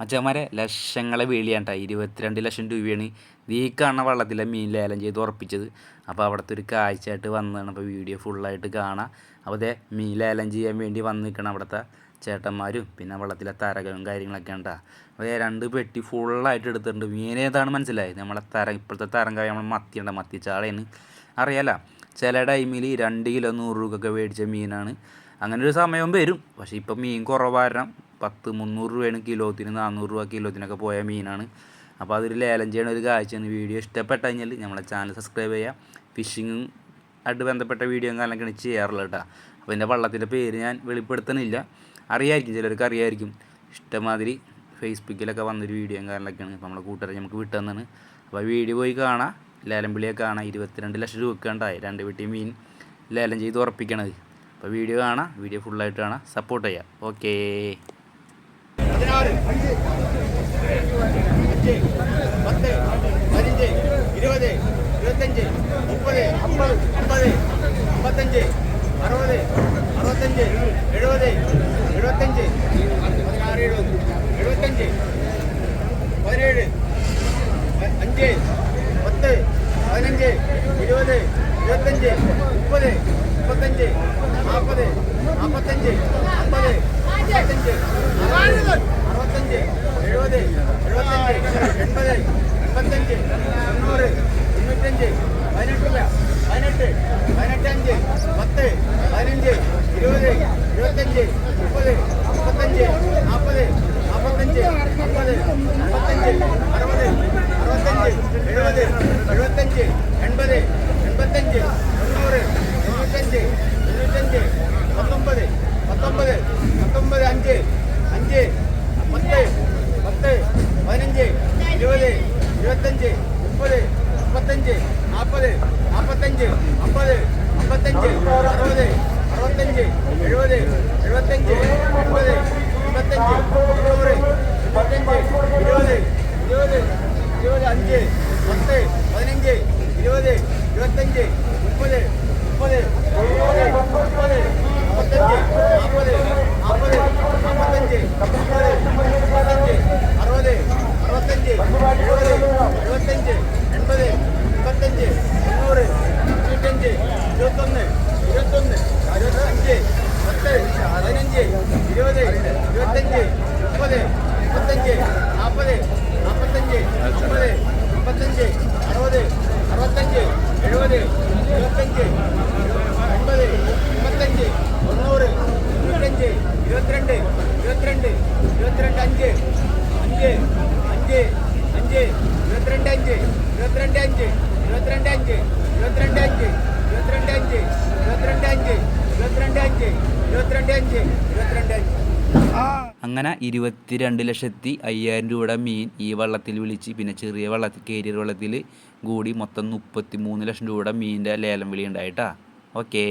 മച്ചന്മാരെ ലക്ഷങ്ങളെ വേളിയാണ്ട ഇരുപത്തിരണ്ട് ലക്ഷം രൂപയാണ് ഈ കാണുന്ന വള്ളത്തിലെ മീൻ ലേലം ചെയ്ത് ഉറപ്പിച്ചത്. അപ്പോൾ അവിടുത്തെ ഒരു കാഴ്ചയായിട്ട് വന്നതാണ്. അപ്പോൾ വീഡിയോ ഫുള്ളായിട്ട് കാണാം. അപ്പോൾ അതേ മീൻ ലേലം ചെയ്യാൻ വേണ്ടി വന്ന് നിൽക്കണം അവിടുത്തെ ചേട്ടന്മാരും പിന്നെ വള്ളത്തിലെ തരകളും കാര്യങ്ങളൊക്കെ ഉണ്ടാ അപ്പോൾ രണ്ട് പെട്ടി ഫുള്ളായിട്ട് എടുത്തിട്ടുണ്ട്. മീൻ ഏതാണ് മനസ്സിലായത്? നമ്മളെ തര ഇപ്പോഴത്തെ തരം കാര്യം നമ്മൾ മത്തിയുണ്ട് മത്തിച്ചാളയാണ് അറിയാലോ? ചില ടൈമിൽ രണ്ട് കിലോ നൂറ് രൂപയൊക്കെ മേടിച്ച മീനാണ്. അങ്ങനെ ഒരു സമയം വരും. പക്ഷേ ഇപ്പം മീൻ കുറവാരണം. പത്ത് മുന്നൂറ് രൂപയാണ് കിലോത്തിന് നാനൂറ് രൂപ കിലോത്തിനൊക്കെ പോയ മീനാണ്. അപ്പോൾ അതൊരു ലേലം ചെയ്യണ ഒരു കാഴ്ചയാണ് വീഡിയോ ഇഷ്ടപ്പെട്ട് കഴിഞ്ഞാൽ നമ്മളെ ചാനൽ സബ്സ്ക്രൈബ് ചെയ്യുക ഫിഷിങ്ങും ആയിട്ട് ബന്ധപ്പെട്ട വീഡിയോ കാലൊക്കെയാണ് ചെയ്യാറുള്ളത് കേട്ടോ. അപ്പോൾ എന്റെ വള്ളത്തിന്റെ പേര് ഞാൻ വെളിപ്പെടുത്തണില്ല അറിയായിരിക്കും ചിലർക്ക് അറിയായിരിക്കും. ഇഷ്ടമാതിരി ഫേസ്ബുക്കിലൊക്കെ വന്നൊരു വീഡിയോ കാലൊക്കെയാണ് അപ്പോൾ നമ്മളെ കൂട്ടുകാരെ നമുക്ക് വിട്ടുതന്നാണ് അപ്പോൾ വീഡിയോ പോയി കാണാം. ലേലം വിളിയെ കാണാം. ഇരുപത്തിരണ്ട് ലക്ഷം രൂപ ഉണ്ടായി. രണ്ട് വീട്ടിൽ മീൻ ലേലം ചെയ്ത് ഉറപ്പിക്കണത്. അപ്പോൾ വീഡിയോ കാണാം. വീഡിയോ ഫുള്ളായിട്ട് കാണാം. സപ്പോർട്ട് ചെയ്യാം. ഓക്കേ பதினாறு. பத்து பதினஞ்சு இருபது இருபத்தஞ்சு முப்பது ஐம்பது ஐம்பது ஐம்பத்தஞ்சு அறுபது அறுபத்தஞ்சு எழுபது எழுபத்தஞ்சு பதினாறு எழுபது எழுபத்தஞ்சு பதினேழு அஞ்சு பத்து പതിനഞ്ച് ഇരുപത് ഇരുപത്തഞ്ച് മുപ്പത് മുപ്പത്തഞ്ച് നാൽപ്പത് നാൽപ്പത്തഞ്ച് അമ്പത് അമ്പത്തഞ്ച് അറുപത് അറുപത്തഞ്ച് എഴുപത് എഴുപത്തഞ്ച് എൺപത് എൺപത്തഞ്ച് തൊണ്ണൂറ് തൊണ്ണൂറ്റഞ്ച് പതിനെട്ട് രൂപ പതിനെട്ട് പതിനെട്ടഞ്ച് പത്ത് പതിനഞ്ച് ഇരുപത് ഇരുപത്തഞ്ച് മുപ്പത് മുപ്പത്തഞ്ച് നാൽപ്പത് നാൽപ്പത്തഞ്ച് അമ്പത് അമ്പത്തഞ്ച് അറുപത് അറുപത്തഞ്ച് அஞ்சு எண்பது எண்பத்தஞ்சு தொண்ணூறு தொண்ணூத்தஞ்சு தொண்ணூத்தஞ்சு பத்தொன்பது பத்தொன்பது பத்தொன்பது அஞ்சு அஞ்சு பத்து பத்து பதினஞ்சு இருபது இருபத்தஞ்சு முப்பது முப்பத்தஞ்சு நாற்பது நாற்பத்தஞ்சு ஐம்பது ஐம்பத்தஞ்சு அறுபது அறுபத்தஞ்சு எழுபது எழுபத்தஞ்சு எண்பது எண்பத்தஞ்சு தொண்ணூறு எண்பத்தஞ்சு இருபது இருபது ഇരുപത് അഞ്ച് പത്ത് പതിനഞ്ച് ഇരുപത് ഇരുപത്തഞ്ച് മുപ്പത് இருபத்தஞ்சு ஐம்பது இருபத்தஞ்சு தொண்ணூறு இருபத்தஞ்சு இருபத்தி ரெண்டு இருபத்தி ரெண்டு இருபத்தி ரெண்டு அஞ்சு அஞ்சு அஞ்சு அஞ்சு இருபத்தி ரெண்டு அஞ்சு இருபத்தி ரெண்டு அஞ்சு இருபத்தி ரெண்டு அஞ்சு இருபத்தி ரெண்டு அஞ்சு இருபத்தி ரெண்டு அஞ்சு இருபத்தி ரெண்டு அஞ்சு இருபத்தி ரெண்டு அஞ்சு இருபத்தி ரெண்டு அஞ்சு இருபத்தி ரெண்டு அஞ்சு இருபத்தி ரெண்டு அஞ்சு. അങ്ങനെ ഇരുപത്തിരണ്ട് ലക്ഷത്തി അയ്യായിരം രൂപയുടെ മീൻ ഈ വള്ളത്തിൽ വിളിച്ച് പിന്നെ ചെറിയ വള്ളത്തിൽ കേരിയർ വള്ളത്തിൽ കൂടി മൊത്തം മുപ്പത്തി മൂന്ന് ലക്ഷം രൂപയുടെ മീനിന്റെ ലേലം വിളി ഉണ്ടായിട്ടാ ഓക്കേ